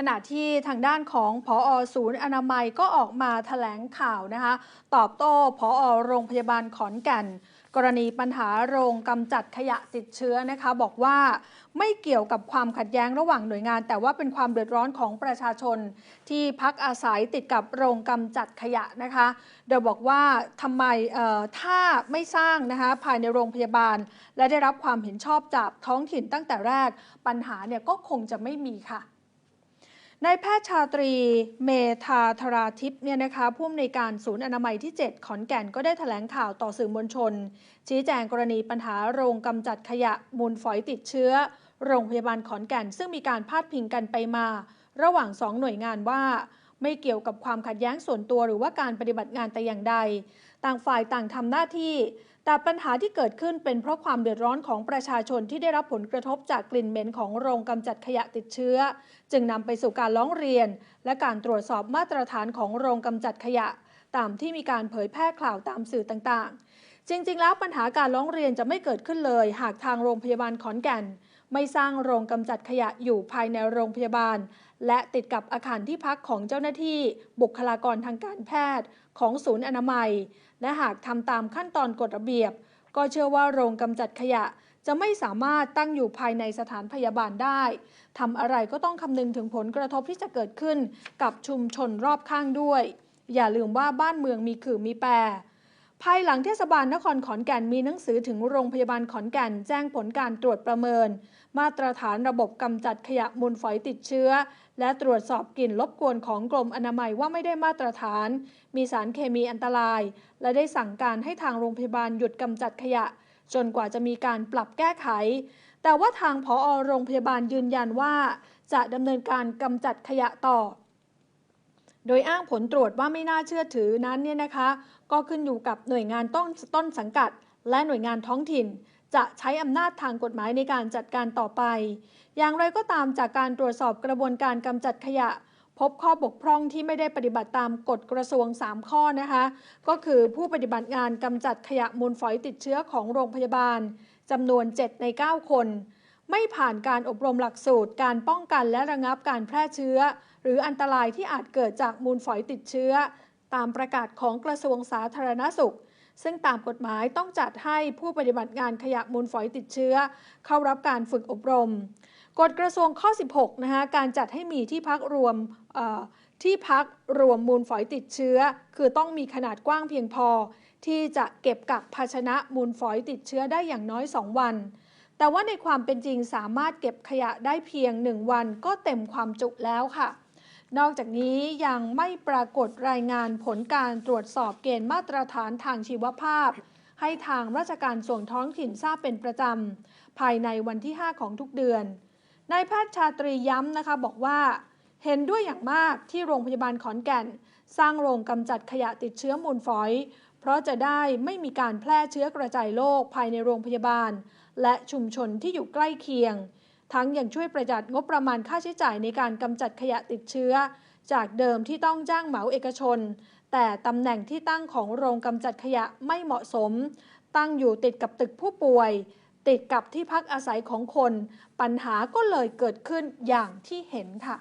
ขณะที่ทางด้านของพอศูนย์อนามัยก็ออกมาแถลงข่าวนะคะ ตอบโต้พอโรงพยาบาลขอนแก่น กรณีปัญหาโรงกำจัดขยะติดเชื้อนะคะ บอกว่าไม่เกี่ยวกับความขัดแย้งระหว่างหน่วยงาน แต่ว่าเป็นความเดือดร้อนของประชาชน ที่พักอาศัยติดกับโรงกำจัดขยะนะคะโดยบอกว่าทำไมถ้าไม่สร้างนะคะภายในโรงพยาบาล และได้รับความเห็นชอบจากท้องถิ่นตั้งแต่แรก ปัญหาเนี่ยก็คงจะไม่มีค่ะ นายแพทย์ชาตรี เมธาธราทิพย์เนี่ยนะคะผู้อำนวยการศูนย์อนามัยที่ 7 ขอนแก่นก็ได้ถแถลงข่าวต่อสื่อมวลชน ชี้แจงกรณีปัญหาโรงกำจัดขยะมูลฝอยติดเชื้อ โรงพยาบาลขอนแก่น ซึ่งมีการพาดพิงกันไปมา ระหว่างสองหน่วยงานว่า ไม่เกี่ยวกับความขัดแย้งส่วนตัวหรือว่าการปฏิบัติงานแต่อย่างใด ต่างฝ่ายต่างทำหน้าที่ แต่ปัญหาที่เกิดขึ้นเป็นเพราะความเดือดร้อนของประชาชนที่ได้รับผลกระทบจากกลิ่นเหม็นของโรงกำจัดขยะติดเชื้อ จึงนำไปสู่การร้องเรียน และการตรวจสอบมาตรฐานของโรงกำจัดขยะ ตามที่มีการเผยแพร่ข่าวตามสื่อต่างๆ จริง ๆ แล้วปัญหาการร้องเรียนจะไม่เกิดขึ้นเลย หากทางโรงพยาบาลขอนแก่น ไม่สร้างโรงกำจัดขยะอยู่ภายในโรงพยาบาล และติดกับอาคารที่พักของเจ้าหน้าที่บุคลากรทางการแพทย์ของศูนย์อนามัย และหากทำตามขั้นตอนกฎระเบียบ ก็เชื่อว่าโรงกำจัดขยะจะไม่สามารถตั้งอยู่ภายในสถานพยาบาลได้ทำอะไรก็ต้องคำนึงถึงผลกระทบที่จะเกิดขึ้นกับชุมชนรอบข้างด้วย อย่าลืมว่าบ้านเมืองมีขื่อมีแปร ภายหลังเทศบาลนครขอนแก่นมีหนังสือถึงโรงพยาบาลขอนแก่นแจ้งผลการตรวจประเมิน มาตรฐานระบบกำจัดขยะมูลฝอยติดเชื้อ และตรวจสอบกลิ่นรบกวนของกรมอนามัยว่าไม่ได้มาตรฐาน มีสารเคมีอันตราย และได้สั่งการให้ทางโรงพยาบาลหยุดกำจัดขยะ จนกว่าจะมีการปรับแก้ไข แต่ว่าทางผอโรงพยาบาลยืนยันว่า จะดำเนินการกำจัดขยะต่อ โดยอ้างผลตรวจว่าไม่น่าเชื่อถือนั้นเนี่ยนะคะ ก็ขึ้นอยู่กับหน่วยงานต้นต้นสังกัด และหน่วยงานท้องถิ่น จะใช้อำนาจทางกฎหมายในการจัดการต่อไป อย่างไรก็ตามจากการตรวจสอบกระบวนการกำจัดขยะ พบข้อบกพร่องที่ไม่ได้ปฏิบัติตามกฎกระทรวง 3 ข้อนะคะ ก็คือผู้ปฏิบัติงานกำจัดขยะมูลฝอยติดเชื้อของโรงพยาบาลจำนวน 7 ใน 9 คน ไม่ผ่านการอบรมหลักสูตร การป้องกันและระงับการแพร่เชื้อ หรืออันตรายที่อาจเกิดจากมูลฝอยติดเชื้อ ตามประกาศของกระทรวงสาธารณสุข ซึ่งตามกฎหมายต้องจัดให้ผู้ปฏิบัติงานขยะมูลฝอยติดเชื้อ เข้ารับการฝึกอบรม กฎกระทรวงข้อ 16 นะคะการจัดให้มีที่พักรวมที่พักรวมมูลฝอยติดเชื้อ คือต้องมีขนาดกว้างเพียงพอ ที่จะเก็บกักภาชนะมูลฝอยติดเชื้อได้อย่างน้อย 2 วัน แต่ว่าในความเป็นจริงสามารถเก็บขยะได้เพียง 1 วันก็เต็มความจุแล้วค่ะ นอกจากนี้ยังไม่ปรากฏรายงานผลการตรวจสอบเกณฑ์มาตรฐานทางชีวภาพ ให้ทางราชการส่วนท้องถิ่นทราบเป็นประจำ ภายในวันที่ 5 ของทุกเดือนนายแพทย์ชาตรีย้ำนะคะบอกว่า เห็นด้วยอย่างมากที่โรงพยาบาลขอนแก่น สร้างโรงกำจัดขยะติดเชื้อมูลฝอย เพราะจะได้ไม่มีการแพร่เชื้อกระจายโรคภายในโรงพยาบาล และชุมชนที่อยู่ใกล้เคียง ทั้งยังช่วยประหยัดงบประมาณค่าใช้จ่ายในการกำจัดขยะติดเชื้อ จากเดิมที่ต้องจ้างเหมาเอกชน แต่ตำแหน่งที่ตั้งของโรงกำจัดขยะไม่เหมาะสม ตั้งอยู่ติดกับตึกผู้ป่วย ติดกับที่พักอาศัยของคน ปัญหาก็เลยเกิดขึ้นอย่างที่เห็นค่ะ